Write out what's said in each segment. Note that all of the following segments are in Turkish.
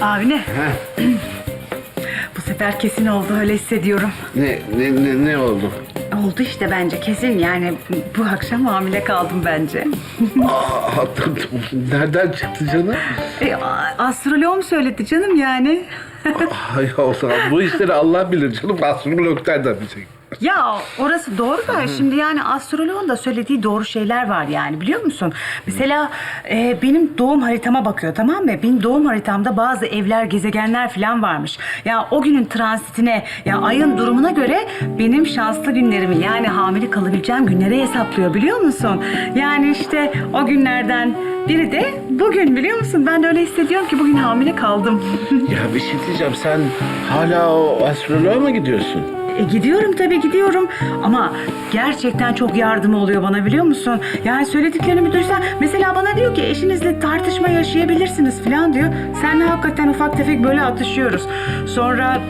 Avni. Bu sefer kesin oldu öyle hissediyorum. Ne, ne, ne, ne oldu? Oldu işte bence kesin yani bu akşam hamile kaldım bence. Aa, nereden çıktı canım? E, a- astroloğum söyledi canım yani. Ay zaman bu işleri Allah bilir canım. Astrologlar da bilecek. Ya orası doğru da şimdi yani astroloğun da söylediği doğru şeyler var yani biliyor musun? Mesela e, benim doğum haritama bakıyor tamam mı? Benim doğum haritamda bazı evler, gezegenler falan varmış. Ya o günün transitine, ya ayın durumuna göre benim şanslı günlerimi yani hamile kalabileceğim günleri hesaplıyor biliyor musun? Yani işte o günlerden biri de bugün biliyor musun? Ben de öyle hissediyorum ki bugün hamile kaldım. Ya bir şey diyeceğim. Sen hala o astroloğa mı gidiyorsun? E gidiyorum tabii gidiyorum ama gerçekten çok yardımı oluyor bana biliyor musun? Yani söylediklerini bir duysan mesela bana diyor ki eşinizle tartışma yaşayabilirsiniz falan diyor. Seninle hakikaten ufak tefek böyle atışıyoruz. Sonra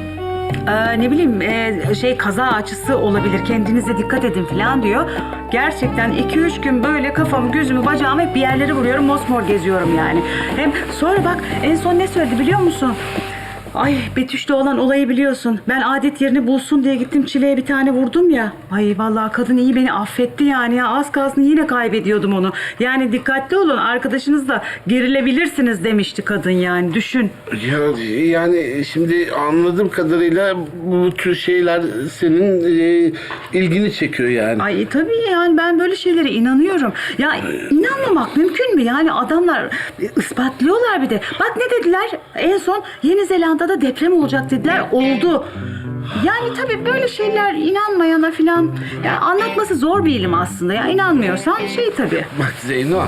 e, ne bileyim e, şey kaza açısı olabilir kendinize dikkat edin falan diyor. Gerçekten 2-3 gün böyle kafamı gözümü bacağımı hep bir yerlere vuruyorum mosmor geziyorum yani. Hem sonra bak en son ne söyledi biliyor musun? Ay Betüş'te olan olayı biliyorsun. Ben adet yerini bulsun diye gittim çileye bir tane vurdum ya. Ay vallahi kadın iyi beni affetti yani ya. Az kalsın yine kaybediyordum onu. Yani dikkatli olun arkadaşınız da gerilebilirsiniz demişti kadın yani düşün. Ya yani şimdi anladığım kadarıyla bu tür şeyler senin e, ilgini çekiyor yani. Ay tabii yani ben böyle şeylere inanıyorum. Ya inanmamak mümkün mü? Yani adamlar ispatlıyorlar bir de. Bak ne dediler? En son Yeni Zelanda'da deprem olacak dediler. Oldu. Yani tabii böyle şeyler inanmayana filan ya anlatması zor bir ilim aslında. Ya inanmıyorsan şey tabii. Bak Zeyno,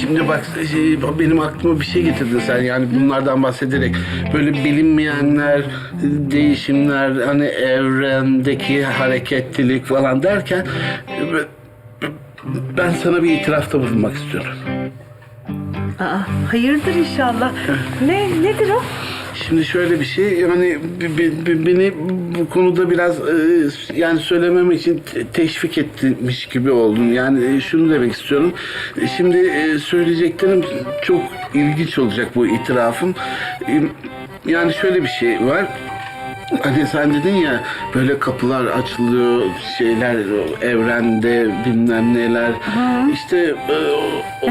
şimdi bak şey, benim aklıma bir şey getirdin sen yani bunlardan bahsederek. Böyle bilinmeyenler, değişimler, hani evrendeki hareketlilik falan derken ben sana bir itirafta bulunmak istiyorum. Aa, hayırdır inşallah. Ne nedir o? Şimdi şöyle bir şey yani beni bu konuda biraz e, yani söylemem için te- teşvik etmiş gibi oldun. Yani e, şunu demek istiyorum. E, Şimdi söyleyeceklerim çok ilginç olacak bu itirafım. Yani şöyle bir şey var. Hani sen dedin ya böyle kapılar açılıyor şeyler o evrende bilmem neler. İşte e, o,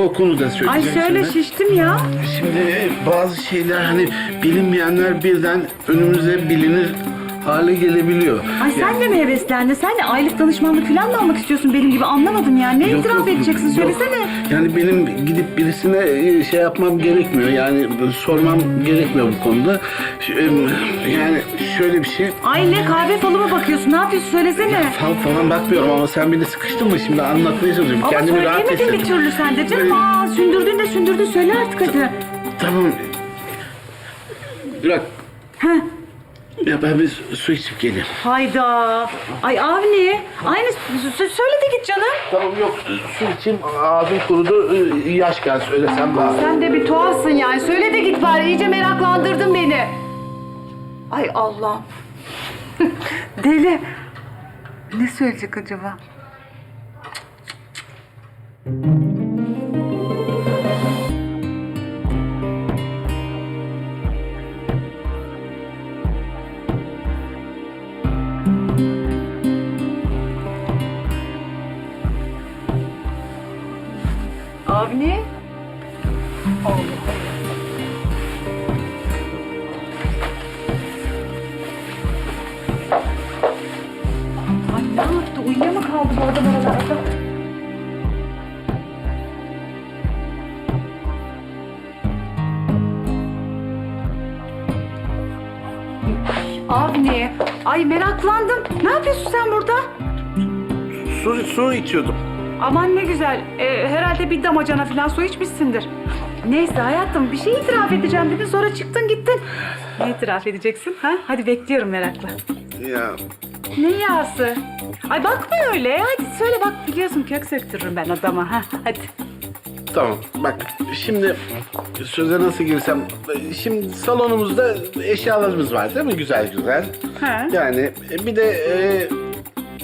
o, o konuda Ay söyleyeceğim söyle sana. şiştim ya. Şimdi bazı şeyler hani bilinmeyenler birden önümüze bilinir hale gelebiliyor. Ay sen de mi heveslendin? Sen de aylık danışmanlık falan mı almak istiyorsun benim gibi anlamadım yani. Ne Yok, itiraf yok, edeceksin yok. söylesene. Yani benim gidip birisine e, şey yapmam gerekmiyor. Yani sormam gerekmiyor bu konuda. Ş- e, Yani şöyle bir şey. Ay ne kahve falı mı bakıyorsun? Ne yapıyorsun söylesene. Fal falan bakmıyorum ama sen beni sıkıştın mı şimdi anlatmaya çalışıyorum. Ama Kendimi rahat söyleyemedin bir hissettim. türlü sen de canım. Aa sündürdün de sündürdün söyle artık hadi. Tamam. Bırak. Heh. Ya ben bir su içip geleyim. Hayda. Ay Avni. Aynı sö- sö- söyle de git canım. Tamam yok su içeyim ağzım kurudu e, yaş gel söylesem daha. Sen de bir tuhafsın yani. Söyle de git bari. İyice meraklandırdın beni. Ay Allah'ım. Deli. Ne söyleyecek acaba? Avni. Ay ne yaptı? Uyuya mı kaldı bu adam oralarda? Avni, ay meraklandım. Ne yapıyorsun sen burada? Su, su içiyordum. Aman ne güzel. Ee, herhalde bir damacana falan su içmişsindir. Neyse hayatım bir şey itiraf edeceğim dedin sonra çıktın gittin. Ne itiraf edeceksin ha? Hadi bekliyorum merakla. Ya Ne yağsı? Ay bakma öyle. Hadi söyle bak biliyorsun kök söktürürüm ben adama. Ha, hadi. tamam bak şimdi söze nasıl girsem şimdi salonumuzda eşyalarımız var değil mi güzel güzel. He. Yani e, bir de e,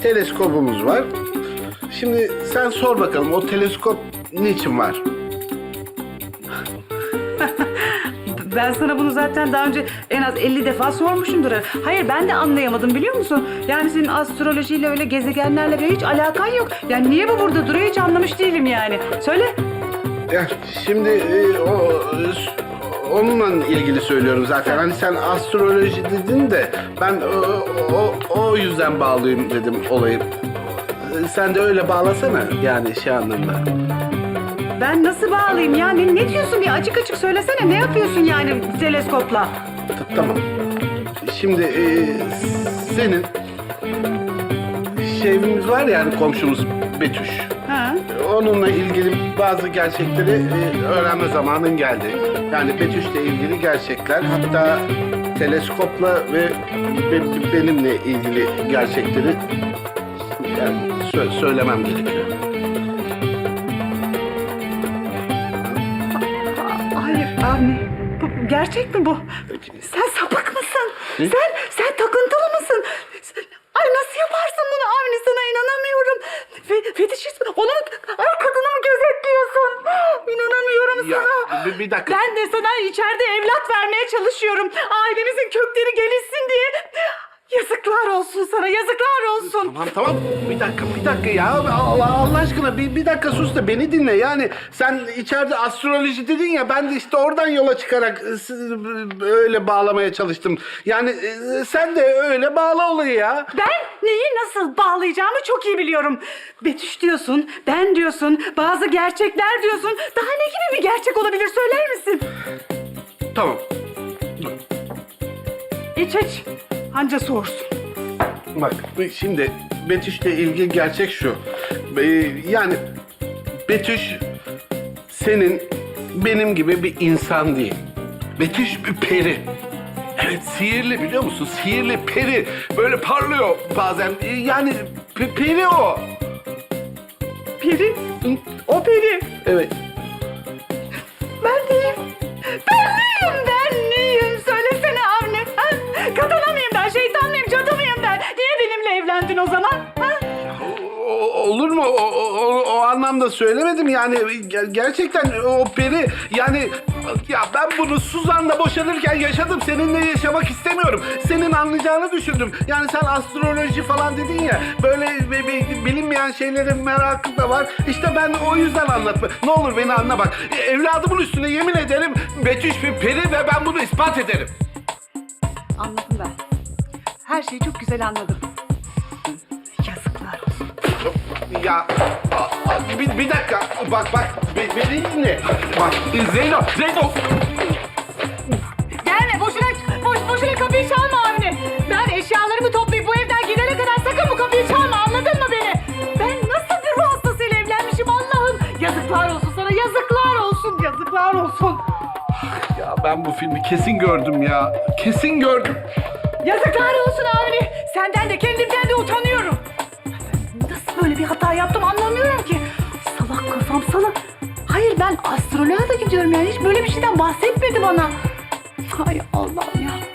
teleskopumuz var. Şimdi sen sor bakalım o teleskop niçin var? Ben sana bunu zaten daha önce en az 50 defa sormuşumdur. Hayır ben de anlayamadım biliyor musun? Yani senin astrolojiyle öyle gezegenlerle böyle hiç alakan yok. Yani niye bu burada duruyor hiç anlamış değilim yani. Söyle. Ya şimdi e, o e, onunla ilgili söylüyorum zaten. Hani sen astroloji dedin de ben o, o, o yüzden bağlıyım dedim olayı. Sen de öyle bağlasana yani şey anlamda. Ben nasıl bağlayayım ya? Ne, ne diyorsun bir açık açık söylesene. Ne yapıyorsun yani teleskopla? T- Tamam. Şimdi e, senin şeyimiz var yani komşumuz Betüş. Ha? Onunla ilgili bazı gerçekleri e, öğrenme zamanın geldi. Yani Betüş'le ilgili gerçekler hatta teleskopla ve be- benimle ilgili gerçekleri yani sö- söylemem gerekiyor. Hayır Avni. Bu, gerçek mi bu? Sen sapık mısın? Ne? Sen sen takıntılı mısın? Ay nasıl yaparsın bunu Avni sana inanamıyorum. Fe, fetişist mi? Onu ay kadını mı gözetliyorsun? İnanamıyorum Ya, sana. bir- bir dakika. Ben de sana içeride evlat vermeye çalışıyorum. Ailemizin kökleri gelişsin diye. Yazıklar olsun sana yazıklar olsun. Tamam tamam bir dakika bir dakika ya Allah, Allah aşkına bir, bir dakika sus da beni dinle yani sen içeride astroloji dedin ya ben de işte oradan yola çıkarak e, s- öyle bağlamaya çalıştım. Yani e, sen de öyle bağla olayı ya. Ben neyi nasıl bağlayacağımı çok iyi biliyorum. Betüş diyorsun, ben diyorsun, bazı gerçekler diyorsun. Daha ne gibi bir gerçek olabilir söyler misin? Tamam. İç iç. Anca soğursun. Bak şimdi Betüş'le ilgili gerçek şu. Ee, Yani Betüş senin benim gibi bir insan değil. Betüş bir peri. Evet sihirli biliyor musun? Sihirli peri. Böyle parlıyor bazen. Ee, Yani pe- peri o. Peri, o peri. Evet. Anlamda söylemedim yani Ger- gerçekten o peri yani ya ben bunu Suzan'la boşanırken yaşadım. Seninle yaşamak istemiyorum. Senin anlayacağını düşündüm. Yani sen astroloji falan dedin ya böyle bi- bi- bilinmeyen şeylerin merakı da var. İşte ben o yüzden anlatma. Ne olur beni anla bak. E, Evladımın üstüne yemin ederim Betüş bir peri ve ben bunu ispat ederim. Anladım ben. Her şeyi çok güzel anladım. Ya a- a- bir, bir dakika bak bak be, beni dinle. Bak Zeyno Zeyno Gelme boşuna boş, boşuna kapıyı çalma Avni. Ben eşyalarımı toplayıp bu evden gidene kadar sakın bu kapıyı çalma anladın mı beni? Ben nasıl bir ruh hastasıyla evlenmişim Allah'ım. Yazıklar olsun sana yazıklar olsun yazıklar olsun. Ya ben bu filmi kesin gördüm ya. Kesin gördüm. Yazıklar olsun Avni. Senden de kendimden de utanıyorum. Böyle bir hata yaptım anlamıyorum ki. Salak kafam salak. Hayır ben astroloğa da gidiyorum yani hiç böyle bir şeyden bahsetmedi bana. Hay Allah'ım